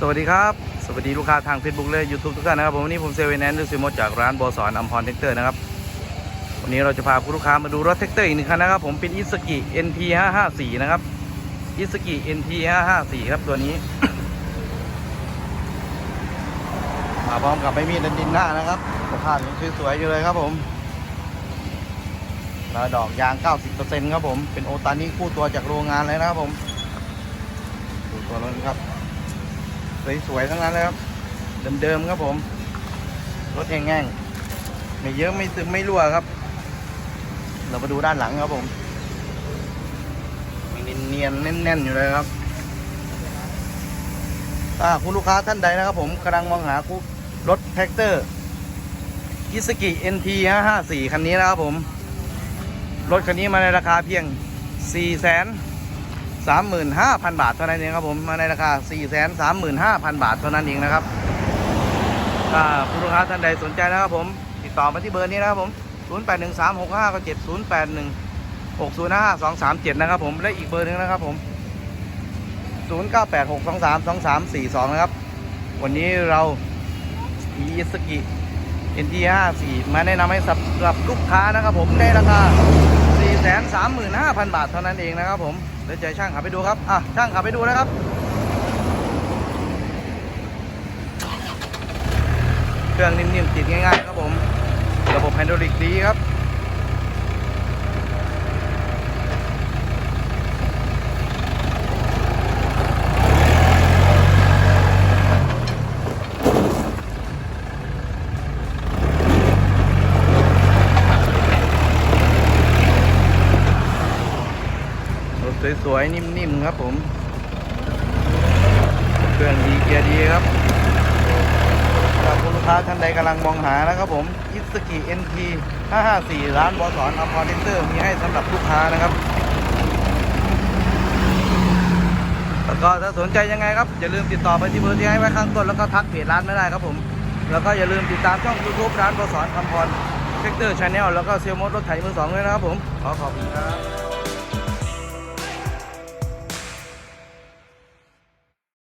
สวัสดีครับ สวัสดีลูกค้าทาง Facebook และ YouTube ทุกท่านนะครับผมวันนี้ผมเซเว่นแอนด์ซิมดจากร้านบอสอนอัมพรเทคเตอร์นะครับ วันนี้เราจะพาผู้ลูกค้ามาดูรถเทคเตอร์อีกหนึ่งคันนะครับ ผมเป็นอิสกิ NT 554นะครับอิสกิ NT 554ครับตัวนี้ มาพร้อมกับใบมีดดันดินหน้านะครับสภาพยังสวยๆอยู่เลยครับผมแล้วดอกยาง 90%ครับผมเป็นโอตานิคู่ตัวจากโรงงานเลยนะครับผมดูตัวรถครับ สวยๆทั้งนั้นเลยครับ เดิมๆครับผม รถแห้งๆไม่เยอะไม่ซึมไม่รั่วครับ เรามาดูด้านหลังครับผมยังเนียนๆแน่นๆอยู่เลยครับถ้าคุณลูกค้าท่านใดนะครับผมกำลังมองหาคู่รถแท็กเตอร์อิสกิ NT 554คันนี้นะครับผม รถคันนี้มาในราคาเพียง4 3 5 0 0 0 บาทเท่านั้นเองครับผมมาในราคา 4 3 5 0 0 0 บาทเท่านั้นเองนะครับถ้าผู้ลูกค้าท่านใดสนใจนะครับผม ติดต่อมาที่เบอร์นี้นะครับผม 0 8 1 3 6 5 7 0 8 1 6 0 5 2 3 7 นะครับผมและอีกเบอร์หนึงนะครับผม 0 9 8 6 2 3 2 3 4 2 นะครับ วันนี้เราอีสกิ NT54 มาแนะนำให้สำหรับลูกค้านะครับผมในราคา แสนสามหมื่นห้าพันบาทเท่านั้นเองนะครับผมเดี๋ยวใจช่างขับไปดูครับอะช่างขับไปดูนะครับเครื่องนิ่มๆติดง่ายๆครับผม ระบบไฮดรอลิกดีครับ สวยๆ นิ่มๆ ครับผม เครื่องดีเกียร์ดีครับถ้าคุณลูกค้าท่านใดกำลังมองหานะครับผมอิสกิ NT 554 ร้านบอสอนอพอร์เทนเตอร์มีให้สำหรับลูกค้านะครับ แล้วก็ถ้าสนใจยังไงครับ อย่าลืมติดต่อไปที่เบอร์ที่ให้ไว้ข้างต้นแล้วก็ทักเพจร้านไม่ได้ครับผม แล้วก็อย่าลืมติดตามช่อง YouTube ร้านบอสอนอพรเทคเตอร์ชาแนลแล้วก็เซลมดรถไถมือสองด้วยนะครับผม ขอขอบคุณครับ